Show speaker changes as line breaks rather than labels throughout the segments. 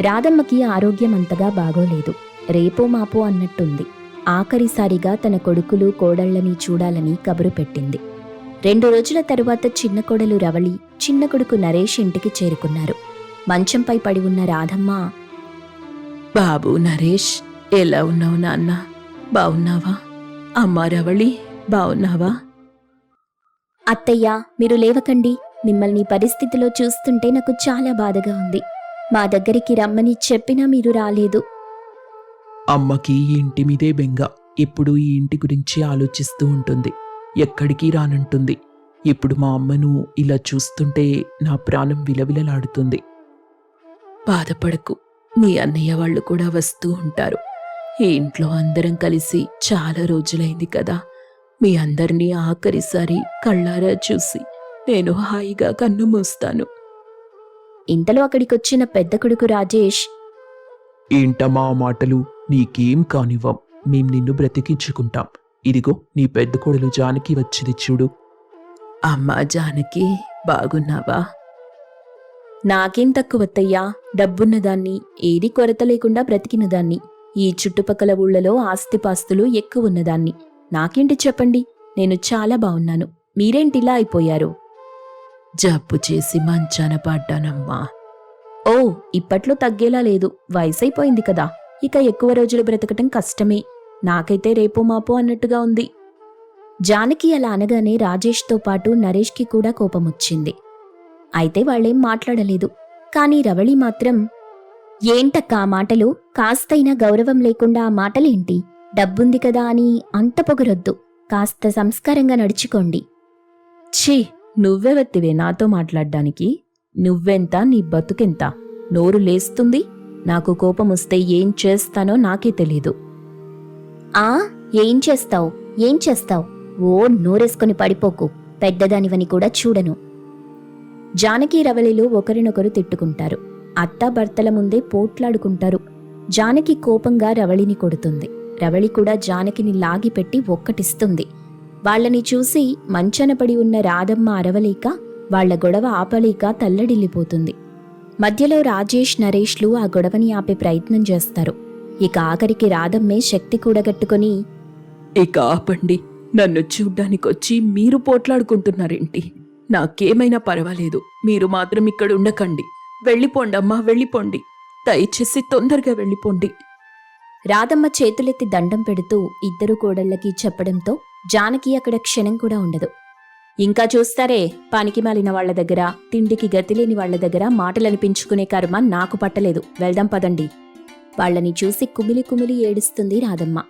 రాధమ్మకి ఆరోగ్యం అంతగా బాగోలేదు. రేపో మాపో అన్నట్టుంది. ఆఖరిసారిగా తన కొడుకులు కోడళ్ళని చూడాలని కబురు పెట్టింది. రెండు రోజుల తరువాత చిన్న కొడలు రవళి చిన్న కొడుకు నరేష్ ఇంటికి చేరుకున్నారు. మంచంపై పడి ఉన్న రాధమ్మ
బాబు నరేష్ ఎలా ఉన్నావు నాన్న? బావున్నావా? అమ్మా రవళి బావున్నావా?
అత్తయ్య మీరు లేవకండి. మిమ్మల్ని పరిస్థితిలో చూస్తుంటే నాకు చాలా బాధగా ఉంది. మా దగ్గరికి రమ్మని చెప్పినా మీరు రాలేదు.
అమ్మకి ఈ ఇంటి మీదే బెంగ. ఎప్పుడు ఈ ఇంటి గురించి ఆలోచిస్తూ ఉంటుంది. ఎక్కడికి రానంటుంది. ఇప్పుడు మా అమ్మను ఇలా చూస్తుంటే నా ప్రాణం విలవిలలాడుతుంది.
బాధపడకు. మీ అన్నయ్య వాళ్ళు కూడా వస్తూ ఉంటారు. ఈ ఇంట్లో అందరం కలిసి చాలా రోజులైంది కదా. మీ అందరినీ ఆఖరిసారి కళ్ళారా చూసి నేను హాయిగా కన్ను మూస్తాను.
ఇంతలో అక్కడికొచ్చిన పెద్ద కొడుకు రాజేష్
ఏంటమ్మా ఆ మాటలు నీకేం కానివ్వం. మేం నిన్ను బ్రతికించుకుంటాం. ఇదిగో నీ పెద్ద కొడలు జానకి వచ్చింది చూడు.
అమ్మా జానకి బాగున్నావా?
నాకేం తక్కువత్తయ్యా. డబ్బున్నదాన్ని ఏది కొరత లేకుండా బ్రతికినదాన్ని. ఈ చుట్టుపక్కల ఊళ్ళలో ఆస్తిపాస్తులు ఎక్కువ ఉన్నదాన్ని నాకేంటి చెప్పండి? నేను చాలా బాగున్నాను. మీరేంటిలా అయిపోయారు?
జబ్బు చేసి మంచాన పడ్డానమ్మా.
ఓ ఇప్పట్లో తగ్గేలా లేదు. వయసైపోయింది కదా. ఇక ఎక్కువ రోజులు బ్రతకటం కష్టమే. నాకైతే రేపు మాపో అన్నట్టుగా ఉంది. జానకి అలా అనగానే రాజేష్తో పాటు నరేష్కి కూడా కోపమొచ్చింది. అయితే వాళ్ళేం మాట్లాడలేదు. కానీ రవళి మాత్రం ఏంటక్క ఆ మాటలు? కాస్తైనా గౌరవం లేకుండా ఆ మాటలేంటి? డబ్బుంది కదా అని అంత పొగరొద్దు. కాస్త సంస్కారంగా నడుచుకోండి.
ఛీ! నువ్వెవత్తివే నాతో మాట్లాడ్డానికి. నువ్వెంత నీ బతుకెంత? నోరు లేస్తుంది? నాకు కోపమొస్తే ఏం చేస్తానో నాకే తెలీదు.
ఆ? ఏం చేస్తావు? ఏం చేస్తావు? ఓ నోరేసుకొని పడిపోకు. పెద్దదానివని కూడా చూడను. జానకి రవళిలు ఒకరినొకరు తిట్టుకుంటారు. అత్త భర్తల ముందే పోట్లాడుకుంటారు. జానకి కోపంగా రవళిని కొడుతుంది. రవళి కూడా జానకిని లాగిపెట్టి ఒక్కటిస్తుంది. వాళ్ళని చూసి మంచన పడి ఉన్న రాధమ్మ అరవలేక వాళ్ళ గొడవ ఆపలేక తల్లడిల్లిపోతుంది. మధ్యలో రాజేష్ నరేష్లు ఆ గొడవని ఆపే ప్రయత్నం చేస్తారు. ఇక ఆఖరికి రాధమ్మే శక్తి కూడగట్టుకొని
ఇక ఆపండి. నన్ను చూడ్డానికొచ్చి మీరు పోట్లాడుకుంటున్నారేంటి? నాకేమైనా పర్వాలేదు. మీరు మాత్రం ఇక్కడ ఉండకండి. వెళ్ళిపోండమ్మా వెళ్ళిపోండి. దయచేసి తొందరగా వెళ్ళిపోండి.
రాధమ్మ చేతులెత్తి దండం పెడుతూ ఇద్దరు కోడళ్ళకి చెప్పడంతో జానకి అక్కడ క్షణం కూడా ఉండదు. ఇంకా చూస్తారే పానికి మాలిన వాళ్ళ దగ్గర తిండికి గతిలేని వాళ్ళ దగ్గర మాటలనిపించుకునే కర్మ నాకు పట్టలేదు. వెళ్దాం పదండి. వాళ్ళని చూసి కుమిలి కుమిలి ఏడుస్తుంది రాధమ్మ.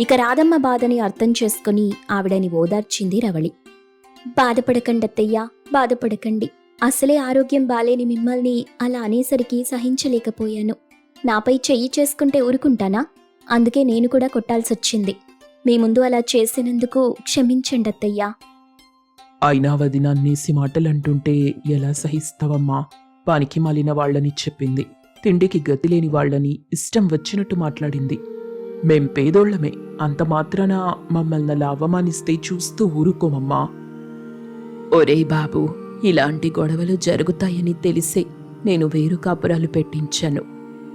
ఇక రాధమ్మ బాధని అర్థం చేసుకుని ఆవిడని ఓదార్చింది రవళి. బాధపడకండి అత్తయ్యా బాధపడకండి. అసలే ఆరోగ్యం బాలేని మిమ్మల్ని అలా అనేసరికి సహించలేకపోయాను. నాపై చెయ్యి చేసుకుంటే ఊరుకుంటానా? అందుకే నేను కూడా కొట్టాల్సొచ్చింది. మీ ముందు అలా చేసినందుకు క్షమించండి అత్తయ్యా.
అయినా వదిన అన్నేసి మాటలు అంటుంటే ఎలా సహిస్తావమ్మా? పానికి మాలిన వాళ్ళని చెప్పింది. తిండికి గతి లేని వాళ్ళని ఇష్టం వచ్చినట్టు మాట్లాడింది. మేం పేదోళ్ళమే అంత మాత్రాన మమ్మల్ని అలా అవమానిస్తే చూస్తూ ఊరుకోమమ్మా.
ఒరేయ్ బాబు ఇలాంటి గొడవలు జరుగుతాయని తెలిసే నేను వేరు కాపురాలు పెట్టించాను.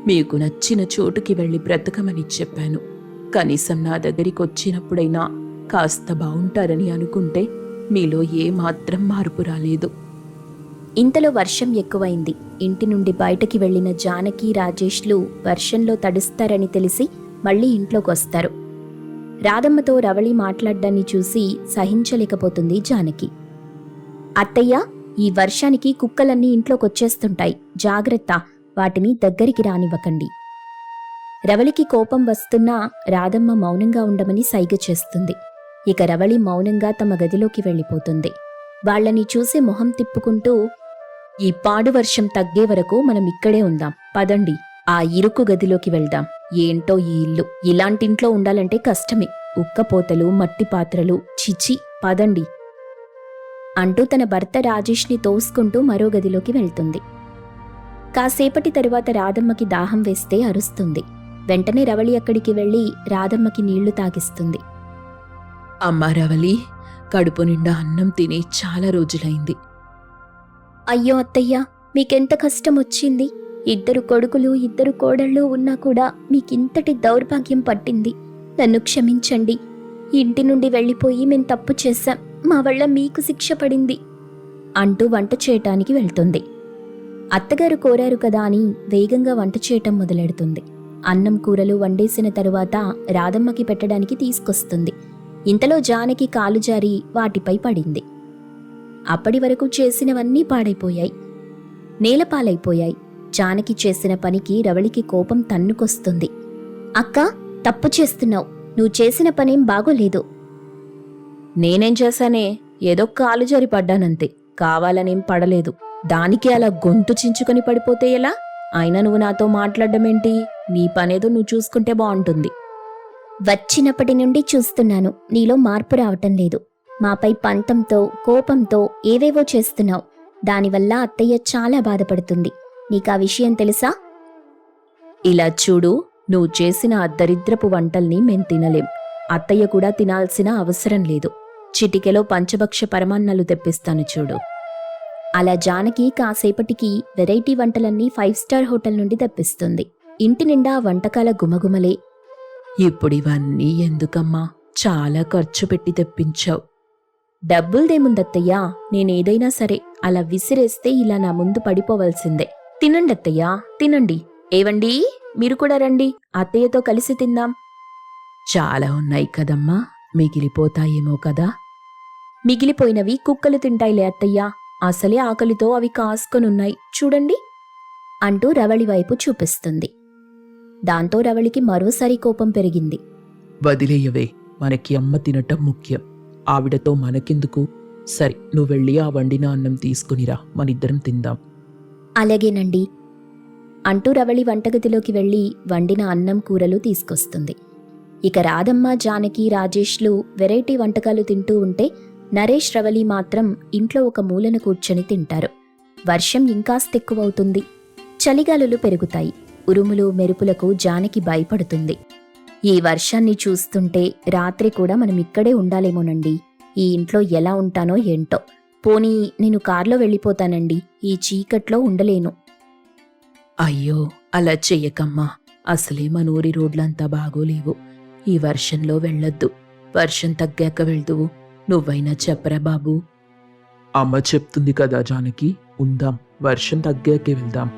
మీకు నచ్చిన చోటుకి వెళ్ళి బ్రతకమని చెప్పాను. కనీసం నా దగ్గరికి వచ్చినప్పుడైనా కాస్త బాగుంటారని అనుకుంటే మీలో ఏమాత్రం మార్పు రాలేదు.
ఇంతలో వర్షం ఎక్కువైంది. ఇంటి నుండి బయటకి వెళ్ళిన జానకి రాజేష్లు వర్షంలో తడుస్తారని తెలిసి మళ్ళీ ఇంట్లోకొస్తారు రాధమ్మతో రవళి మాట్లాడ్డాన్ని చూసి సహించలేకపోతుంది జానకి. అత్తయ్య ఈ వర్షానికి కుక్కలన్నీ ఇంట్లోకొచ్చేస్తుంటాయి. జాగ్రత్త వాటిని దగ్గరికి రానివ్వకండి. రవళికి కోపం వస్తున్నా రాధమ్మ మౌనంగా ఉండమని సైగ చేస్తుంది. ఇక రవళి మౌనంగా తమ గదిలోకి వెళ్ళిపోతుంది. వాళ్ళని చూసి మొహం తిప్పుకుంటూ ఈ పాడు వర్షం తగ్గే వరకు మనం ఇక్కడే ఉందాం. పదండి. ఆ ఇరుకు గదిలోకి వెళ్దాం. ఏంటో ఈ ఇల్లు. ఇలాంటింట్లో ఉండాలంటే కష్టమే. ఉక్కపోతలు మట్టి పాత్రలు. చిచి పదండి అంటూ తన భర్త రాజేష్ని తోసుకుంటూ మరో గదిలోకి వెళ్తుంది. కాసేపటి తరువాత రాధమ్మకి దాహం వేస్తే అరుస్తుంది. వెంటనే రవళి అక్కడికి వెళ్ళి రాధమ్మకి నీళ్ళు తాగిస్తుంది.
అమ్మా రవలి కడుపు నిండా అన్నం తిని చాలా రోజులైంది.
అయ్యో అత్తయ్య మీకెంత కష్టం వచ్చింది ఇద్దరు కొడుకులు ఇద్దరు కోడళ్ళు ఉన్నా కూడా మీకింతటి దౌర్భాగ్యం పట్టింది. నన్ను క్షమించండి. ఇంటి నుండి వెళ్ళిపోయి మేం తప్పు చేశాం. మా వల్ల మీకు శిక్ష పడింది అంటూ వంట చేయటానికి వెళ్తుంది. అత్తగారు కోరారు కదా అని వేగంగా వంట చేయటం మొదలెడుతుంది. అన్నం కూరలు వండేసిన తరువాత రాధమ్మకి పెట్టడానికి తీసుకొస్తుంది. ఇంతలో జానకి కాలు జారి వాటిపై పడింది. అప్పటి వరకు చేసినవన్నీ పాడైపోయాయి. నేలపాలైపోయాయి. జానకి చేసిన పనికి రవళికి కోపం తన్నుకొస్తుంది. అక్క తప్పు చేస్తున్నావు. నువ్వు చేసిన పనేం బాగోలేదు.
నేనేం చేశానే? ఏదో కాలు జారి పడ్డానంతే. కావాలనేం పడలేదు. దానికి అలా గొంతు చించుకొని పడిపోతే ఎలా? అయినా నువ్వు నాతో మాట్లాడమేంటి నీ పనేదో నువ్వు చూసుకుంటే బాగుంటుంది.
వచ్చినప్పటి నుండి చూస్తున్నాను. నీలో మార్పు రావటం లేదు. మాపై పంతంతో కోపంతో ఏవేవో చేస్తున్నావు. దానివల్ల అత్తయ్య చాలా బాధపడుతుంది. నీకా విషయం తెలుసా?
ఇలా చూడు నువ్వు చేసిన ఆ దరిద్రపు వంటల్ని మేం తినలేం. అత్తయ్య కూడా తినాల్సిన అవసరం లేదు. చిటికెలో పంచభక్ష పరమాన్నాలు తెప్పిస్తాను చూడు.
అలా జానకి కాసేపటికి వెరైటీ వంటలన్నీ ఫైవ్ స్టార్ హోటల్ నుండి తెప్పిస్తుంది. ఇంటి నిండా వంటకాల గుమగుమలే.
ఇప్పుడు ఇవన్నీ ఎందుకమ్మా? చాలా ఖర్చు పెట్టి తెప్పించావు.
డబ్బులదేముందత్తయ్యా నేనేదైనా సరే అలా విసిరేస్తే ఇలా నా ముందు పడిపోవలసిందే. తినండి అత్తయ్యా తినండి. ఏవండి? మీరు కూడా రండి. అత్తయ్యతో కలిసి తిందాం.
చాలా ఉన్నాయి కదమ్మా. మిగిలిపోతాయేమో కదా?
మిగిలిపోయినవి కుక్కలు తింటాయిలే అత్తయ్యా. అసలే ఆకలితో అవి కాసుకొనున్నాయి. చూడండి. అంటూ రవళి వైపు చూపిస్తుంది. దాంతో రవళికి మరోసారి కోపం పెరిగింది.
వదిలేయవే. మనకి అమ్మ తినటం ముఖ్యం. ఆవిడతో మనకెందుకు? సరే నువ్వు వెళ్ళి ఆ వండిన అన్నం తీసుకునిరా మనిద్దరం తిందాం.
అలాగేనండి. అంటూ రవళి వంటగదిలోకి వెళ్ళి వండిన అన్నం కూరలు తీసుకొస్తుంది. ఇక రాధమ్మ జానకి రాజేష్లు వెరైటీ వంటకాలు తింటూ ఉంటే నరేష్ రవలి మాత్రం ఇంట్లో ఒక మూలన కూర్చొని తింటారు. వర్షం ఇంకాస్త ఎక్కువవుతుంది. చలిగాలులు పెరుగుతాయి. ఉరుములు మెరుపులకు జానకి భయపడుతుంది. ఈ వర్షాన్ని చూస్తుంటే రాత్రి కూడా మనం ఇక్కడే ఉండాలేమోనండి. ఈ ఇంట్లో ఎలా ఉంటానో ఏంటో. పోనీ నేను కార్లో వెళ్ళిపోతానండి. ఈ చీకట్లో ఉండలేను.
అయ్యో అలా చెయ్యకమ్మా. అసలే మన ఊరి రోడ్లంతా బాగోలేవు. ఈ వర్షంలో వెళ్ళొద్దు. వర్షం తగ్గాక వెళ్దువు. నువ్వైనా చెప్పరా బాబు?
అమ్మ చెప్తుంది కదా జానకి ఉందాం వర్షం తగ్గాకే వెళ్దాం.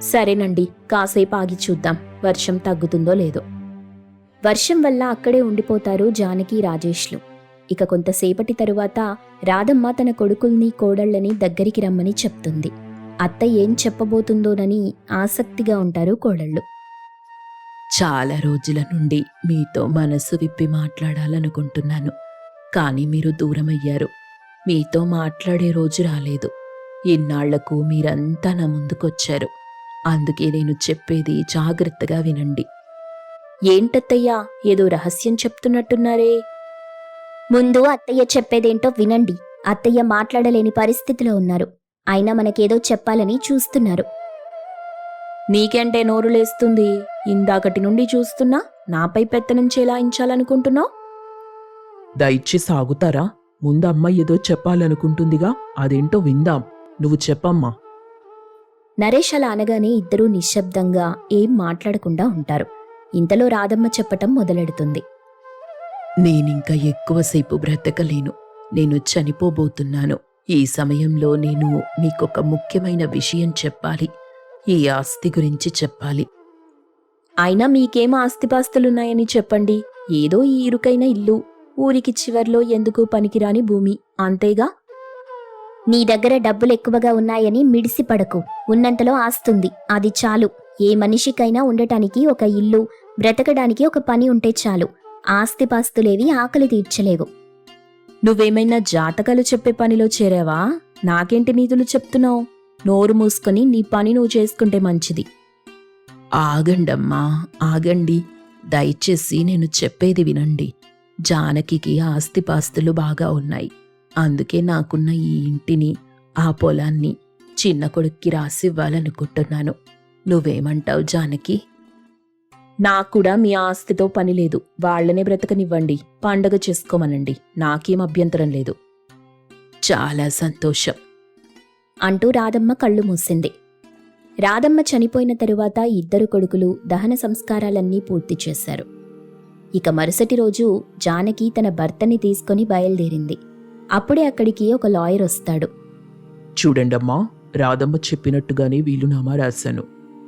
సరేనండి కాసేపు ఆగి చూద్దాం వర్షం తగ్గుతుందో లేదో. వర్షం వల్ల అక్కడే ఉండిపోతారు జానకి రాజేష్లు. ఇక కొంతసేపటి తరువాత రాధమ్మ తన కొడుకుల్ని కోడళ్ళని దగ్గరికి రమ్మని చెప్తుంది. అత్త ఏం చెప్పబోతుందోనని ఆసక్తిగా ఉంటారు కోడళ్ళు.
చాలా రోజుల నుండి మీతో మనసు విప్పి మాట్లాడాలనుకుంటున్నాను. కానీ మీరు దూరమయ్యారు. మీతో మాట్లాడే రోజు రాలేదు. ఇన్నాళ్ళకు మీరంతా నా ముందుకొచ్చారు. అందుకే నేను చెప్పేది జాగ్రత్తగా వినండి.
ఏంటత్తయ్యా ఏదో రహస్యం చెప్తున్నట్టున్నారే? ముందు అత్తయ్య చెప్పేదేంటో వినండి. అత్తయ్య మాట్లాడలేని పరిస్థితిలో ఉన్నారు. అయినా మనకేదో చెప్పాలని చూస్తున్నారు.
నీకంటే నోరు లేస్తుంది. ఇందాకటి నుండి చూస్తున్నా నాపై పెత్తనం చేలాయించాలనుకుంటున్నావు?
దయచి సాగుతారా? ముందు అమ్మ ఏదో చెప్పాలనుకుంటుందిగా అదేంటో విందాం. నువ్వు చెప్పమ్మా.
నరేష్ అలా అనగానే ఇద్దరూ నిశ్శబ్దంగా ఏం మాట్లాడకుండా ఉంటారు. ఇంతలో రాధమ్మ చెప్పటం మొదలెడుతుంది.
నేనింక ఎక్కువసేపు బ్రతకలేను. నేను చనిపోబోతున్నాను. ఈ సమయంలో నేను మీకొక ముఖ్యమైన విషయం చెప్పాలి. ఈ ఆస్తి గురించి చెప్పాలి.
అయినా మీకేం ఆస్తిపాస్తులున్నాయని చెప్పండి. ఏదో ఈ ఇరుకైన ఇల్లు. ఊరికి చివర్లో ఎందుకు పనికిరాని భూమి? అంతేగా? నీ దగ్గర డబ్బులు ఎక్కువగా ఉన్నాయని మిడిసి పడకు. ఉన్నంతలో ఆస్తుంది. అది చాలు. ఏ మనిషికైనా ఉండటానికి ఒక ఇల్లు బ్రతకడానికి ఒక పని ఉంటే చాలు. ఆస్తిపాస్తులేవి ఆకలి తీర్చలేవు.
నువ్వేమైనా జాతకాలు చెప్పే పనిలో చేరావా? నాకేంటి నీతులు చెప్తున్నావు? నోరు మూసుకొని నీ పని నువ్వు చేసుకుంటే మంచిది. ఆగండమ్మా ఆగండి. దయచేసి నేను చెప్పేది వినండి. జానకికి ఆస్తిపాస్తులు బాగా ఉన్నాయి. అందుకే నాకున్న ఈ ఇంటిని ఆ పొలాన్ని చిన్న కొడుక్కి రాసివ్వాలనుకుంటున్నాను. నువ్వేమంటావు జానకి? నాకు కూడా మీ ఆస్తితో పని లేదు. వాళ్ళనే బ్రతకనివ్వండి. పండగ చేసుకోమనండి. నాకేం అభ్యంతరం లేదు. చాలా సంతోషం.
అంటూ రాధమ్మ కళ్ళు మూసింది. రాధమ్మ చనిపోయిన తరువాత ఇద్దరు కొడుకులు దహన సంస్కారాలన్నీ పూర్తి చేశారు. ఇక మరుసటి రోజు జానకి తన భర్తని తీసుకొని బయలుదేరింది. అప్పుడే అక్కడికి ఒక లాయర్ వస్తాడు.
చూడండమ్మా రాధమ్మ చెప్పినట్టుగానే వీలునామా రాశాను.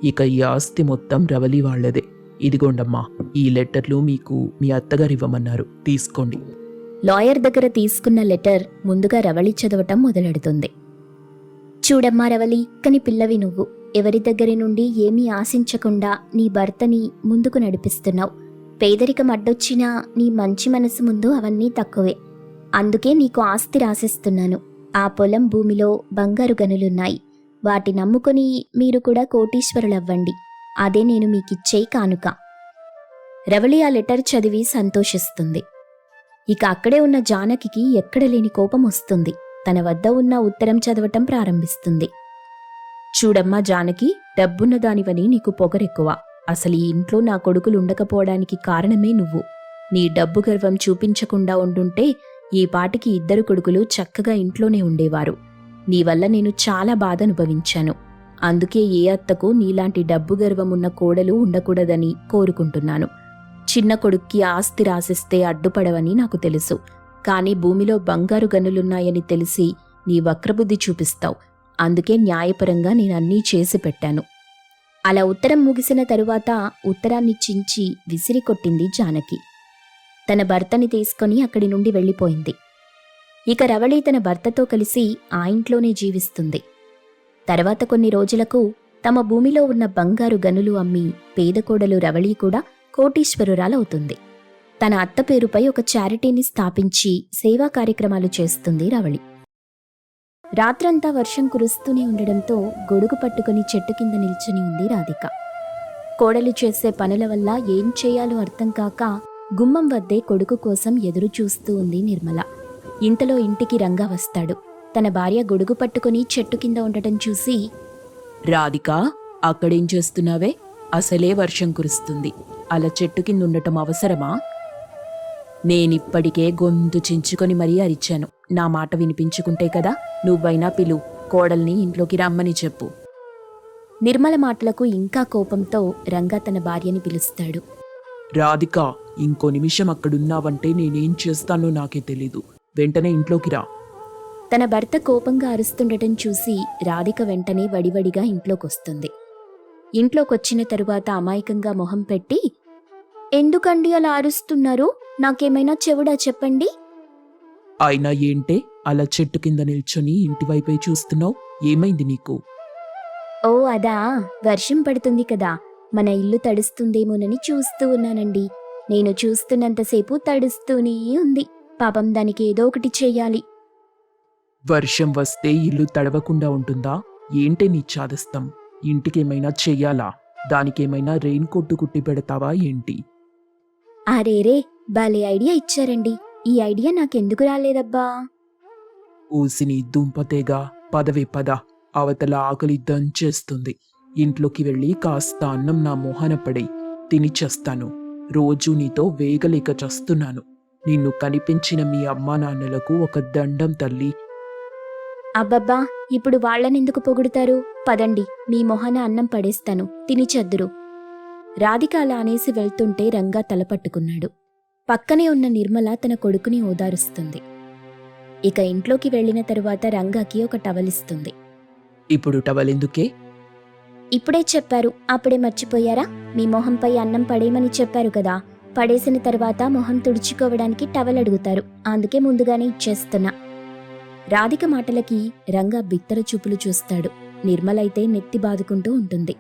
ఇక ఈ ఆస్తి మొత్తం రవలి వాళ్ళదే ఇదిగోండమ్మా ఈ లెటర్లు మీకు మీ అత్తగారు ఇవ్వమన్నారు. తీసుకోండి.
లాయర్ దగ్గర తీసుకున్న లెటర్ ముందుగా రవళి చదవటం మొదలెడుతుంది. చూడమ్మా రవలి కని పిల్లవి నువ్వు. ఎవరి దగ్గరి నుండి ఏమీ ఆశించకుండా నీ భర్తని ముందుకు నడిపిస్తున్నావు. పేదరికం అడ్డొచ్చినా నీ మంచి మనసు ముందు అవన్నీ తక్కువే. అందుకే నీకు ఆస్తి రాసిస్తున్నాను. ఆ పొలం భూమిలో బంగారు గనులున్నాయి. వాటి నమ్ముకొని మీరు కూడా కోటీశ్వరులవ్వండి. అదే నేను మీకిచ్చే కానుక. రవళి ఆ లెటర్ చదివి సంతోషిస్తుంది. ఇక అక్కడే ఉన్న జానకికి ఎక్కడ లేని కోపం వస్తుంది. తన వద్ద ఉన్న ఉత్తరం చదవటం ప్రారంభిస్తుంది. చూడమ్మా జానకి డబ్బున్న దానివని నీకు పొగరెక్కువ. అసలు ఈ ఇంట్లో నా కొడుకులు ఉండకపోవడానికి కారణమే నువ్వు. నీ డబ్బు గర్వం చూపించకుండా ఉండుంటే ఈ పాటికి ఇద్దరు కొడుకులు చక్కగా ఇంట్లోనే ఉండేవారు. నీ వల్ల నేను చాలా బాధ అనుభవించాను అందుకే ఏ అత్తకు నీలాంటి డబ్బు గర్వం ఉన్న కోడలు ఉండకూడదని కోరుకుంటున్నాను. చిన్న కొడుక్కి ఆస్తి రాసిస్తే అడ్డుపడవని నాకు తెలుసు. కానీ భూమిలో బంగారు గనులున్నాయని తెలిసి నీ వక్రబుద్ధి చూపిస్తావు. అందుకే న్యాయపరంగా నేను అన్నీ చేసి పెట్టాను. అలా ఉత్తరం ముగిసిన తరువాత ఉత్తరాన్ని చించి విసిరి కొట్టింది జానకి. తన భర్తని తీసుకొని అక్కడి నుండి వెళ్ళిపోయింది. ఇక రవళి తన భర్తతో కలిసి ఆ ఇంట్లోనే జీవిస్తుంది. తర్వాత కొన్ని రోజులకు తమ భూమిలో ఉన్న బంగారు గనులు అమ్మి పేదకోడలు రవళి కూడా కోటీశ్వరురాలవుతుంది. తన అత్త పేరుపై ఒక చారిటీని స్థాపించి సేవా కార్యక్రమాలు చేస్తుంది రవళి. రాత్రంతా వర్షం కురుస్తూనే ఉండడంతో గొడుగు పట్టుకుని చెట్టు కింద నిల్చుని ఉంది రాధిక. కోడలు చేసే పనుల వల్ల ఏం చేయాలో అర్థం కాక గుమ్మం వద్దే కొడుకు కోసం ఎదురు చూస్తూ ఉంది నిర్మల. ఇంతలో ఇంటికి రంగా వస్తాడు. తన భార్య గొడుగు పట్టుకుని చెట్టు కింద ఉండటం చూసి
రాధిక అక్కడేం చేస్తున్నావే? అసలే వర్షం కురుస్తుంది. అలా చెట్టు కింద ఉండటం అవసరమా? నేనిప్పటికే గొంతు చించుకొని మరీ అరిచాను. నా మాట వినిపించుకుంటే కదా? నువ్వైనా పిలు. కోడల్ని ఇంట్లోకి రమ్మని చెప్పు.
నిర్మల మాటలకు ఇంకా కోపంతో రంగా తన భార్యని పిలుస్తాడు.
రాధిక ఇంకో నిమిషం అక్కడున్నావంటే నేనేం చేస్తానో నాకే తెలీదు. వెంటనే ఇంట్లోకి రా.
తన భర్త కోపంగా అరుస్తుండటం చూసి రాధిక వెంటనే వడివడిగా ఇంట్లోకొస్తుంది. ఇంట్లోకొచ్చిన తరువాత అమాయకంగా మొహం పెట్టి ఎందుకండి అలా అరుస్తున్నారు? నాకేమైనా చెవుడా చెప్పండి?
అయినా ఏంటే అలా చెట్టు కింద నిల్చొని ఇంటి వైపే చూస్తున్నావు? ఏమైంది నీకు?
ఓ అదా. వర్షం పడుతుంది కదా. మన ఇల్లు తడుస్తుందేమోనని చూస్తూ ఉన్నానండి. నేను చూస్తున్నంతసేపు తడుస్తూనే ఉంది. పాపం దానికి ఏదో ఒకటి చెయ్యాలి
వర్షం వస్తే ఇల్లు తడవకుండా ఉంటుందా? ఏంటే నీ చాదస్తం? ఇంటికేమైనా చెయ్యాలా దానికేమైనా రెయిన్ కోట్ కుట్టి పెడతావా ఏంటి?
అరేరే భలే ఐడియా ఇచ్చారండి. ఈ ఐడియా నాకెందుకు రాలేదబ్బా?
ఊసిని దుంపతేగా పదవే పద అవతల ఆకలి దంచేస్తుంది ఇంట్లోకి వెళ్ళి కాస్త అన్నం నా మొహన పడి తిని చస్తాను. రోజు నీతో వేగలేక చస్తున్నాను. నిన్ను కనిపించిన మీ అమ్మా నాన్నలకు ఒక దండం తల్లి.
అబ్బబ్బా ఇప్పుడు వాళ్ళనెందుకు పొగుడుతారు? పదండి మీ మొహన అన్నం పడేస్తాను తిని చద్దురు. రాధిక అలా అనేసి వెళ్తుంటే రంగా తలపట్టుకున్నాడు పక్కనే ఉన్న నిర్మల తన కొడుకుని ఓదారుస్తుంది. ఇక ఇంట్లోకి వెళ్ళిన తరువాత రంగాకి ఒక టవలిస్తుంది
ఇప్పుడు టవలెందుకే
ఇప్పుడే చెప్పారు అప్పుడే మర్చిపోయారా? మీ మొహంపై అన్నం పడేయమని చెప్పారు కదా. పడేసిన తర్వాత మొహం తుడుచుకోవడానికి టవల్ అడుగుతారు. అందుకే ముందుగానే ఇచ్చేస్తున్నా. రాధిక మాటలకి రంగా బిత్తర చూపులు చూస్తాడు. నిర్మలైతే నెత్తి బాదుకుంటూ ఉంటుంది.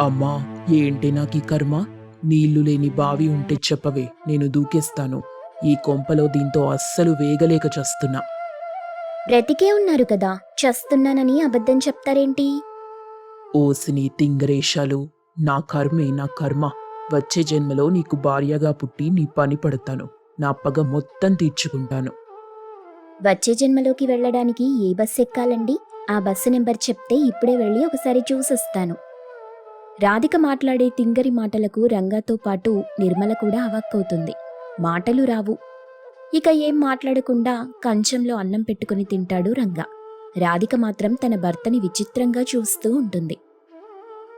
అమ్మా! ఏంటి నాకు ఈ కర్మ నీళ్ళు లేని బావి ఉంటే చెప్పవే నేను దూకేస్తాను. ఈ కొంపలో దీంతో అస్సలు వేగలేక చస్తున్నా.
బ్రతికే ఉన్నారు కదా చస్తున్నానని అబద్ధం చెప్తారేంటి?
ఓసిని తింగరేషాలు నా కర్మే నా కర్మ. వచ్చే జన్మలో నీకు భార్యగా పుట్టి నీ పని పడతాను. నా పగ మొత్తం తీర్చుకుంటాను.
వచ్చే జన్మలోకి వెళ్ళడానికి ఏ బస్సు ఎక్కాలండి? ఆ బస్సు నెంబర్ చెప్తే ఇప్పుడే వెళ్ళి ఒకసారి చూసొస్తాను. రాధిక మాట్లాడే తింగరి మాటలకు రంగాతో పాటు నిర్మల కూడా అవాక్కవుతుంది. మాటలు రావు. ఇక ఏం మాట్లాడకుండా కంచంలో అన్నం పెట్టుకుని తింటాడు రంగా. రాధిక మాత్రం తన భర్తని విచిత్రంగా చూస్తూ ఉంటుంది.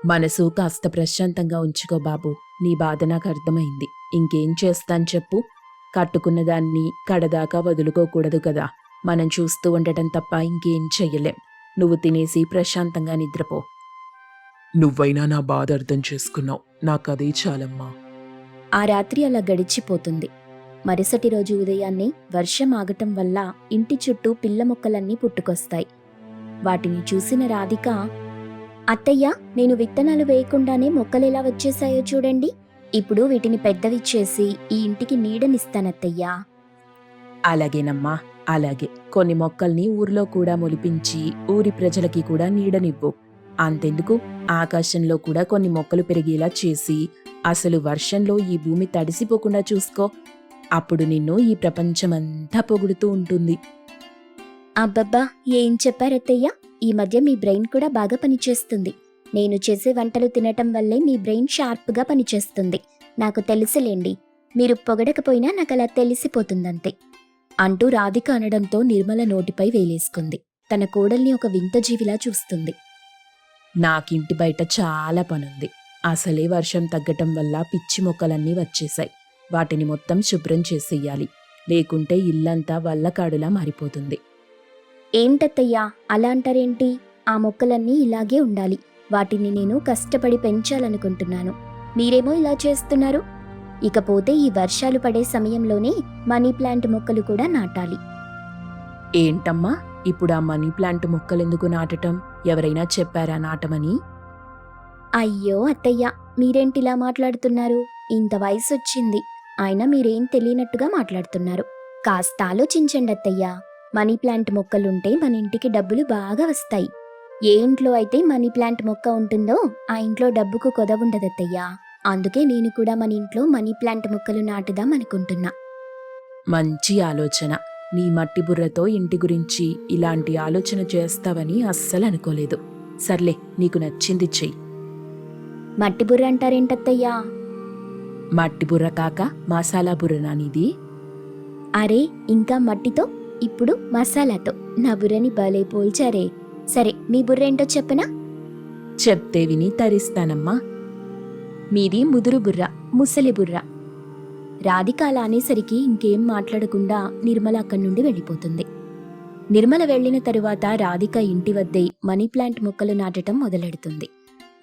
మనసు కాస్త ప్రశాంతంగా ఉంచుకో బాబు. నీ బాధ నాకు అర్థమైంది. ఇంకేం చేస్తాను చెప్పు. కట్టుకున్న దాన్ని కడదాకా వదులుకోకూడదు కదా. మనం చూస్తూ ఉండటం తప్ప ఇంకేం చెయ్యలేం. నువ్వు తినేసి ప్రశాంతంగా నిద్రపో.
నువ్వైనా నా బాధ అర్థం చేసుకున్నావు. నాకు అదే చాలమ్మా.
ఆ రాత్రి అలా గడిచిపోతుంది. మరుసటి రోజు ఉదయాన్నే వర్షం ఆగటం వల్ల ఇంటి చుట్టూ పిల్ల మొక్కలన్నీ పుట్టుకొస్తాయి. వాటిని చూసిన రాధిక అత్తయ్య నేను విత్తనాలు వేయకుండానే మొక్కలు ఎలా వచ్చేసాయో చూడండి. ఇప్పుడు వీటిని పెద్దవి చేసి ఈ ఇంటికి నీడనిస్తానత్తయ్యా.
అలాగేనమ్మా అలాగే. కొన్ని మొక్కల్ని ఊర్లో కూడా మొలిపించి ఊరి ప్రజలకి కూడా నీడనివ్వు. అంతెందుకు ఆకాశంలో కూడా కొన్ని మొక్కలు పెరిగేలా చేసి అసలు వర్షంలో ఈ భూమి తడిసిపోకుండా చూసుకో. అప్పుడు నిన్ను ఈ ప్రపంచమంతా పొగుడుతూ ఉంటుంది.
అబ్బబ్బా ఏం చెప్పారత్తయ్య ఈ మధ్య మీ బ్రెయిన్ కూడా బాగా పనిచేస్తుంది. నేను చేసే వంటలు తినటం వల్లే మీ బ్రెయిన్ షార్ప్గా పనిచేస్తుంది. నాకు తెలుసులేండి. మీరు పొగడకపోయినా నాకు అలా తెలిసిపోతుందంతే. అంటూ రాధిక అనడంతో నిర్మల నోటిపై వేలేసుకుంది. తన కోడల్ని ఒక వింత జీవిలా చూస్తుంది.
నాకింటి బయట చాలా పనుంది. అసలే వర్షం తగ్గటం వల్ల పిచ్చి మొక్కలన్నీ వచ్చేసాయి వాటిని మొత్తం శుభ్రం చేసేయాలి. లేకుంటే ఇల్లంతా వల్లకాడులా మారిపోతుంది.
ఏంటత్తయ్యా? అలా అంటారేంటి? ఆ మొక్కలన్నీ ఇలాగే ఉండాలి. వాటిని నేను కష్టపడి పెంచాలనుకుంటున్నాను. మీరేమో ఇలా చేస్తున్నారు. ఇకపోతే ఈ వర్షాలు పడే సమయంలోనే మనీ ప్లాంట్ మొక్కలు కూడా నాటాలి.
ఏంటమ్మా? ఇప్పుడు ఆ మనీ ప్లాంట్ మొక్కలెందుకు నాటటం? ఎవరైనా చెప్పారా నాటమని?
అయ్యో అత్తయ్య మీరేంటిలా మాట్లాడుతున్నారు? ఇంత వయసు వచ్చింది అయినా మీరేం తెలియనట్టుగా మాట్లాడుతున్నారు. కాస్త ఆలోచించండి అత్తయ్య. మనీ ప్లాంట్ మొక్కలుంటే మన ఇంటికి డబ్బులు బాగా వస్తాయి. ఏ ఇంట్లో అయితే మనీ ప్లాంట్ మొక్క ఉంటుందో ఆ ఇంట్లో డబ్బుకు కొదవుండదత్తయ్యా అందుకే నేను కూడా మన ఇంట్లో మనీ ప్లాంట్ మొక్కలు నాటుదాం అనుకుంటున్నా.
మంచి ఆలోచన. నీ మట్టి బుర్రతో ఇంటి గురించి ఇలాంటి ఆలోచన చేస్తావని అస్సలు అనుకోలేదు. సర్లే నీకు నచ్చింది చెయ్యి.
మట్టి బుర్ర అంటారేంటత్తయ్యా?
మట్టి బుర్ర కాక మసాలా బుర్రనా నీది?
అరే ఇంకా మట్టితో? ఇప్పుడు మసాలాతో. నా బుర్రని భలే పోల్చారే. సరే మీ బుర్ర ఏంటో చెప్పనా?
చెప్తే విని తరిస్తానమ్మా.
మీది ముదురు బుర్ర ముసలి బుర్ర. రాధిక అలా అనేసరికి ఇంకేం మాట్లాడకుండా నిర్మల అక్కడి నుండి వెళ్ళిపోతుంది. నిర్మల వెళ్ళిన తరువాత రాధిక ఇంటి వద్దే మనీ ప్లాంట్ మొక్కలు నాటటం మొదలెడుతుంది.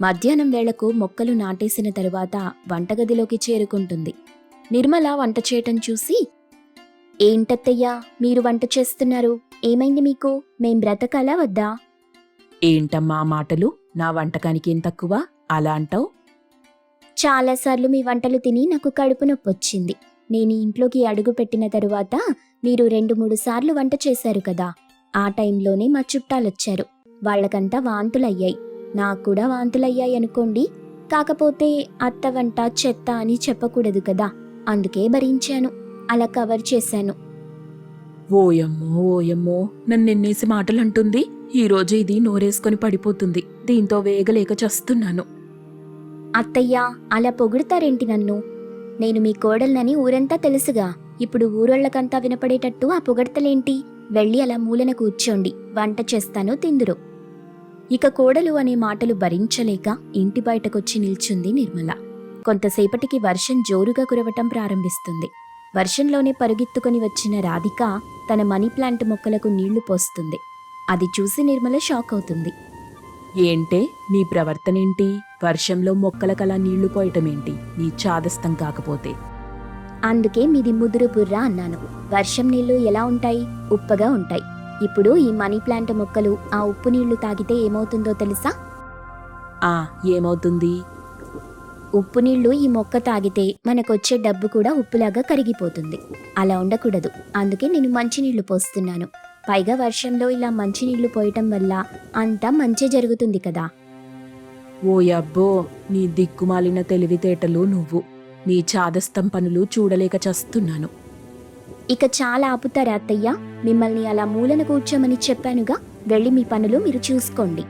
మధ్యాహ్నం వేళకు మొక్కలు నాటేసిన తరువాత వంటగదిలోకి చేరుకుంటుంది. నిర్మల వంట చేయటం చూసి ఏంటత్తయ్యా మీరు వంట చేస్తున్నారు? ఏమైంది మీకు? మేం బ్రతకాలా వద్దా?
ఏంటమ్మా మాటలు? నా వంటకానికి ఏం తక్కువ? అలా అంటావు?
చాలాసార్లు మీ వంటలు తిని నాకు కడుపు నొప్పి వచ్చింది. నేను ఇంట్లోకి అడుగు పెట్టిన తరువాత మీరు రెండు మూడు సార్లు వంట చేశారు కదా. ఆ టైంలోనే మా చుట్టాలొచ్చారు. వాళ్ళకంతా వాంతులయ్యాయి. నాకు కూడా వాంతులయ్యాయి అనుకోండి. కాకపోతే అత్త వంట చెత్త అని చెప్పకూడదు కదా. అందుకే భరించాను. అలా కవర్ చేశాను.
ఓయమ్మో ఓయమ్మో నన్నెన్నేసి మాటలంటుంది. ఈరోజు ఇది నోరేసుకొని పడిపోతుంది. దీంతో వేగలేక చస్తున్నాను.
అత్తయ్యా అలా పొగుడతారేంటి నన్ను? నేను మీ కోడల్నని ఊరంతా తెలుసుగా. ఇప్పుడు ఊరోళ్ళకంతా వినపడేటట్టు ఆ పొగడతలేంటి? వెళ్ళి అలా మూలన కూర్చోండి. వంట చేస్తాను తిందురు. ఇక కోడలు అనే మాటలు భరించలేక ఇంటి బయటకొచ్చి నిల్చుంది నిర్మల. కొంతసేపటికి వర్షం జోరుగా కురవటం ప్రారంభిస్తుంది. వర్షంలోనే పరుగెత్తుకొని వచ్చిన రాధిక తన మనీ ప్లాంట్ మొక్కలకు నీళ్ళు పోస్తుంది. అది చూసి నిర్మల షాక్ అవుతుంది
ఏంటే? నీ ప్రవర్తనేంటి? వర్షంలో మొక్కలకలా నీళ్ళు పోయటమేంటి? నీ చాదస్తం కాకపోతే.
అందుకే మీది ముదురు బుర్ర అన్నాను. వర్షం నీళ్ళు ఎలా ఉంటాయి? ఉప్పగా ఉంటాయి. ఇప్పుడు ఈ మనీ ప్లాంట్ మొక్కలు ఆ ఉప్పు నీళ్ళు తాగితే ఏమవుతుందో తెలుసా?
ఆ ఏమవుతుంది?
ఉప్పు నీళ్ళు ఈ మొక్క తాగితే మనకొచ్చే డబ్బు కూడా ఉప్పులాగా కరిగిపోతుంది. అలా ఉండకూడదు. అందుకే నేను మంచినీళ్ళు పోస్తున్నాను. పైగా వర్షంలో ఇలా మంచినీళ్ళు పోయటం వల్ల అంతా మంచి జరుగుతుంది కదా.
ఓయబ్బో నీ దిక్కుమాలిన తెలివితేటలు నువ్వు. నీ చాదస్తం పనులు చూడలేక చస్తున్నాను.
ఇక చాలా ఆపుతారా అత్తయ్య? మిమ్మల్ని అలా మూలన కూర్చోమని చెప్పానుగా వెళ్ళి మీ పనులు మీరు చూసుకోండి.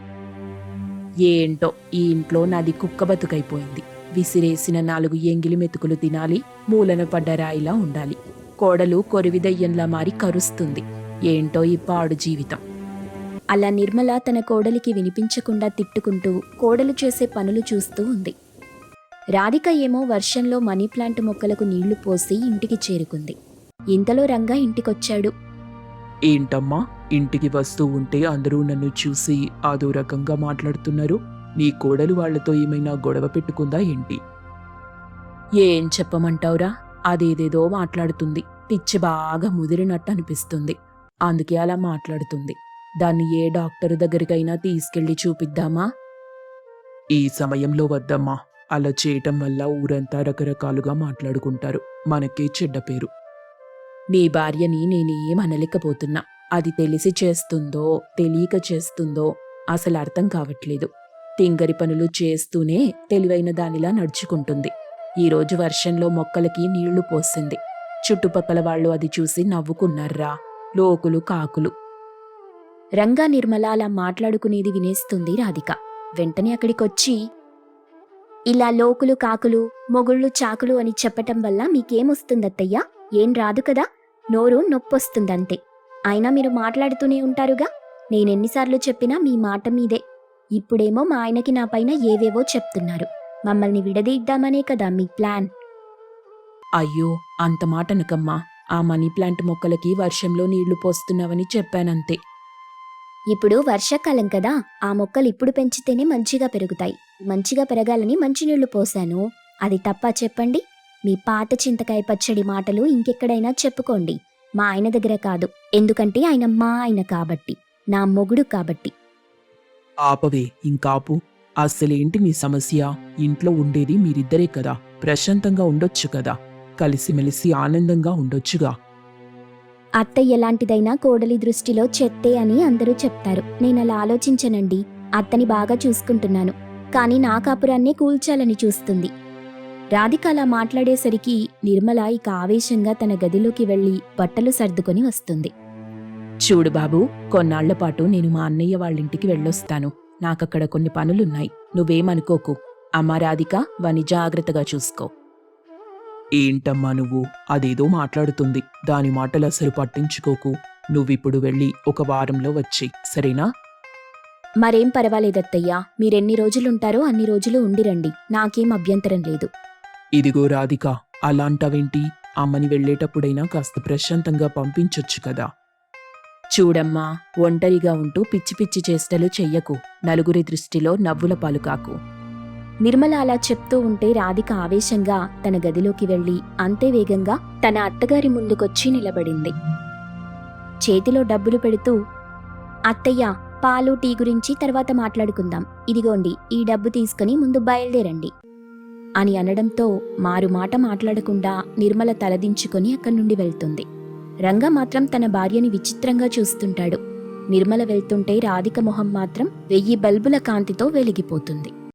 ఏంటో ఈ ఇంట్లో నాది కుక్క బతుకైపోయింది. విసిరేసిన నాలుగు ఎంగిలి మెతుకులు తినాలి మూలన పడ్డ రాయిలా ఉండాలి. కోడలు కొరివిదయ్యంలా మారి కరుస్తుంది. ఏంటో ఈ పాడు జీవితం.
అలా నిర్మల తన కోడలికి వినిపించకుండా తిట్టుకుంటూ కోడలు చేసే పనులు చూస్తూ ఉంది. రాధిక ఏమో వర్షంలో మనీ ప్లాంట్ మొక్కలకు నీళ్ళు పోసి ఇంటికి చేరుకుంది. ఇంతలో రంగా ఇంటికొచ్చాడు.
ఏంటమ్మా? ఇంటికి వస్తూ ఉంటే అందరూ నన్ను చూసి అదో రకంగా మాట్లాడుతున్నారు. నీ కోడలు వాళ్ళతో ఏమైనా గొడవ పెట్టుకుందా ఏంటి?
ఏం చెప్పమంటావురా? అదేదేదో మాట్లాడుతుంది. పిచ్చి బాగా ముదిరినట్టు అనిపిస్తుంది. అందుకే అలా మాట్లాడుతుంది. దాన్ని ఏ డాక్టర్ దగ్గరికైనా తీసుకెళ్ళి చూపిద్దామా?
ఈ సమయంలో వద్దమ్మా. అలా చేయటం వల్ల ఊరంతా రకరకాలుగా మాట్లాడుకుంటారు. మనకే చెడ్డ పేరు.
నీ భార్యని నేనేం అనలేకపోతున్నా. అది తెలిసి చేస్తుందో తెలియక చేస్తుందో అసలు అర్థం కావట్లేదు. తింగరి పనులు చేస్తూనే తెలివైన దానిలా నడుచుకుంటుంది. ఈరోజు వర్షంలో మొక్కలకి నీళ్ళు పోసింది. చుట్టుపక్కల వాళ్ళు అది చూసి నవ్వుకున్నారా? లోకులు కాకులు.
రంగా నిర్మల అలా మాట్లాడుకునేది వినేస్తుంది రాధిక. వెంటనే అక్కడికొచ్చి ఇలా లోకులు కాకులు మొగుళ్ళు చాకులు అని చెప్పటం వల్ల మీకేమొస్తుందత్తయ్యా? ఏం రాదు కదా? నోరు నొప్పొస్తుందంతే. అయినా మీరు మాట్లాడుతూనే ఉంటారుగా? నేనెన్నిసార్లు చెప్పినా మీ మాట మీదే. ఇప్పుడేమో మా ఆయనకి నా పైన ఏవేవో చెప్తున్నారు. మమ్మల్ని విడదీద్దామనే కదా మీ ప్లాన్.
అయ్యో అంత మాట అనుకమ్మా ఆ మనీ ప్లాంట్ మొక్కలకి వర్షంలో నీళ్ళు పోస్తున్నావని చెప్పానంతే.
ఇప్పుడు వర్షాకాలం కదా ఆ మొక్కలు ఇప్పుడు పెంచితేనే మంచిగా పెరుగుతాయి. మంచిగా పెరగాలని మంచినీళ్ళు పోశాను అది తప్ప చెప్పండి? మీ పాత చింతకాయ పచ్చడి మాటలు ఇంకెక్కడైనా చెప్పుకోండి. మా ఆయన దగ్గర కాదు. ఎందుకంటే ఆయన మా ఆయన కాబట్టి. నా మొగుడు కాబట్టి.
ఆపవే ఇంకాపు. అసలేంటి నీ సమస్య? ఇంట్లో ఉండేది మీరిద్దరే కదా. ప్రశాంతంగా ఉండొచ్చు కదా. కలిసిమెలిసి ఆనందంగా ఉండొచ్చుగా.
అత్తయ్య ఎలాంటిదైనా కోడలి దృష్టిలో చెత్తే అని అందరూ చెప్తారు. నేను అలా ఆలోచించనండి. అత్తని బాగా చూసుకుంటున్నాను. కానీ నా కాపురాన్నే కూల్చాలని చూస్తుంది. రాధిక అలా మాట్లాడేసరికి నిర్మల ఇక ఆవేశంగా తన గదిలోకి వెళ్ళి బట్టలు సర్దుకొని వస్తుంది.
చూడు బాబు కొన్నాళ్ళ పాటు నేను మా అన్నయ్య వాళ్ళింటికి వెళ్ళొస్తాను. నాకక్కడ కొన్ని పనులున్నాయి. నువ్వేమనుకోకు. అమ్మా రాధిక వాని జాగ్రత్తగా చూసుకో.
ఏంటమ్మా నువ్వు? అదేదో మాట్లాడుతుంది. దాని మాటలు అసలు పట్టించుకోకు. నువ్విప్పుడు వెళ్ళి ఒక వారంలో వచ్చి సరేనా?
మరేం పర్వాలేదత్తయ్యా. మీరెన్ని రోజులుంటారో అన్ని రోజులు ఉండిరండి. నాకేం అభ్యంతరం లేదు.
ఇదిగో రాధిక అలాంటవేంటి? అమ్మని వెళ్ళేటప్పుడైనా కాస్త ప్రశాంతంగా పంపించొచ్చు కదా.
చూడమ్మా ఒంటరిగా ఉంటూ పిచ్చి పిచ్చి చేష్టలు చెయ్యకు. నలుగురి దృష్టిలో నవ్వుల పాలు కాకు.
నిర్మల అలా చెప్తూ ఉంటే రాధిక ఆవేశంగా తన గదిలోకి వెళ్ళి అంతే వేగంగా తన అత్తగారి ముందుకొచ్చి నిలబడింది. చేతిలో డబ్బులు పెడుతూ అత్తయ్య పాలు టీ గురించి తర్వాత మాట్లాడుకుందాం. ఇదిగోండి ఈ డబ్బు తీసుకుని ముందు బయలుదేరండి అని అనడంతో మారు మాట మాట్లాడకుండా నిర్మల తలదించుకొని అక్కడి నుండి వెళ్తుంది. రంగ మాత్రం తన భార్యని విచిత్రంగా చూస్తుంటాడు. నిర్మల వెళ్తుంటే రాధిక మొహం మాత్రం వెయ్యి బల్బుల కాంతితో వెలిగిపోతుంది.